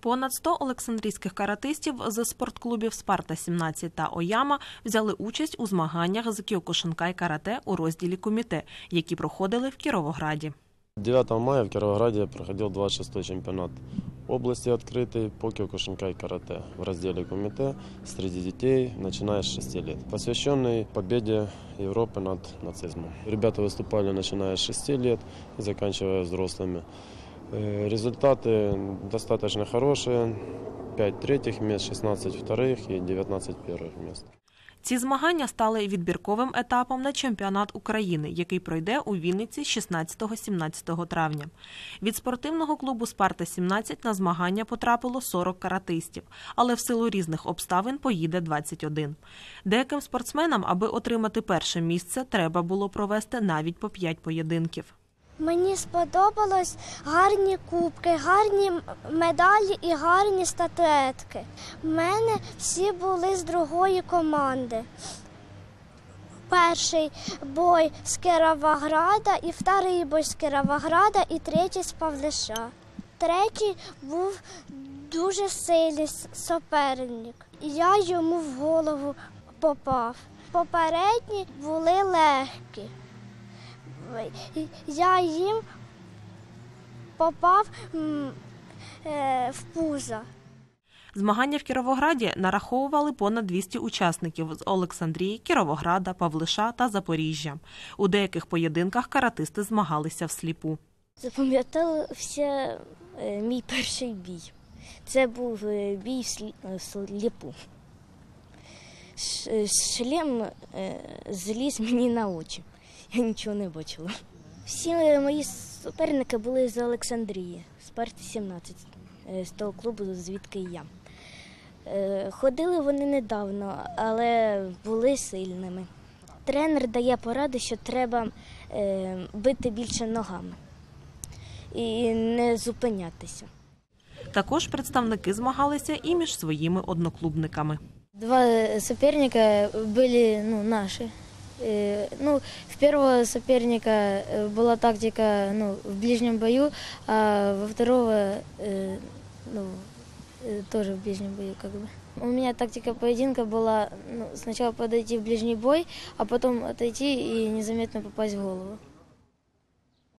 Понад 100 олександрійських каратистів з спортклубів Спарта 17 та Ояма взяли участь у змаганнях з кіокушинкай карате у розділі коміте, які проходили в Кіровограді. 9 мая в Кировограде проходил 26-й чемпионат области открытый по киокушинкай карате в разделе комите среди детей, начиная с 6 лет, посвященный победе Европы над нацизмом. Ребята выступали начиная с 6 лет и заканчивая взрослыми. Э, Результаты достаточно хорошие. 5 третьих мест, 16 вторых и 19 первых мест. Ці змагання стали відбірковим етапом на чемпіонат України, який пройде у Вінниці 16-17 травня. Від спортивного клубу Спарта 17 на змагання потрапило 40 каратистів, але в силу різних обставин поїде 21. Деяким спортсменам, аби отримати перше місце, треба було провести навіть по 5 поєдинків. Мені сподобалось гарні кубки, гарні медалі і гарні статуетки. У мене всі були з другої команди. Перший бой з Кіровограда, і вторий бой з Кіровограда, і третій з Павлиша. Третій був дуже сильний суперник. Я йому в голову попав. Попередні були легкі. Я їм попав е, в пузо. Змагання в Кіровограді нараховували понад 200 учасників з Олександрії, Кіровограда, Павлиша та Запоріжжя. У деяких поєдинках каратисти змагалися всліпу. Запам'ятала вся е, мій перший бій. Це був е, бій в слі- в сліпу. Ш- е, Шлем зліз мені на очі. Я нічого не бачила. Всі е, мої суперники були з Олександрії, з партії 17, е, з того клубу, звідки я. Е, Ходили вони недавно, але були сильними. Тренер дає поради, що треба бити більше ногами і не зупинятися. Також представники змагалися і між своїми одноклубниками. Два соперника были ну, наши. Э, Ну, в первого соперника э, была тактика ну, в ближнем бою, а во второго э, ну, э, тоже в ближнем бою как бы. У меня тактика поединка была ну, сначала подойти в ближний бой, а потом отойти и незаметно попасть в голову.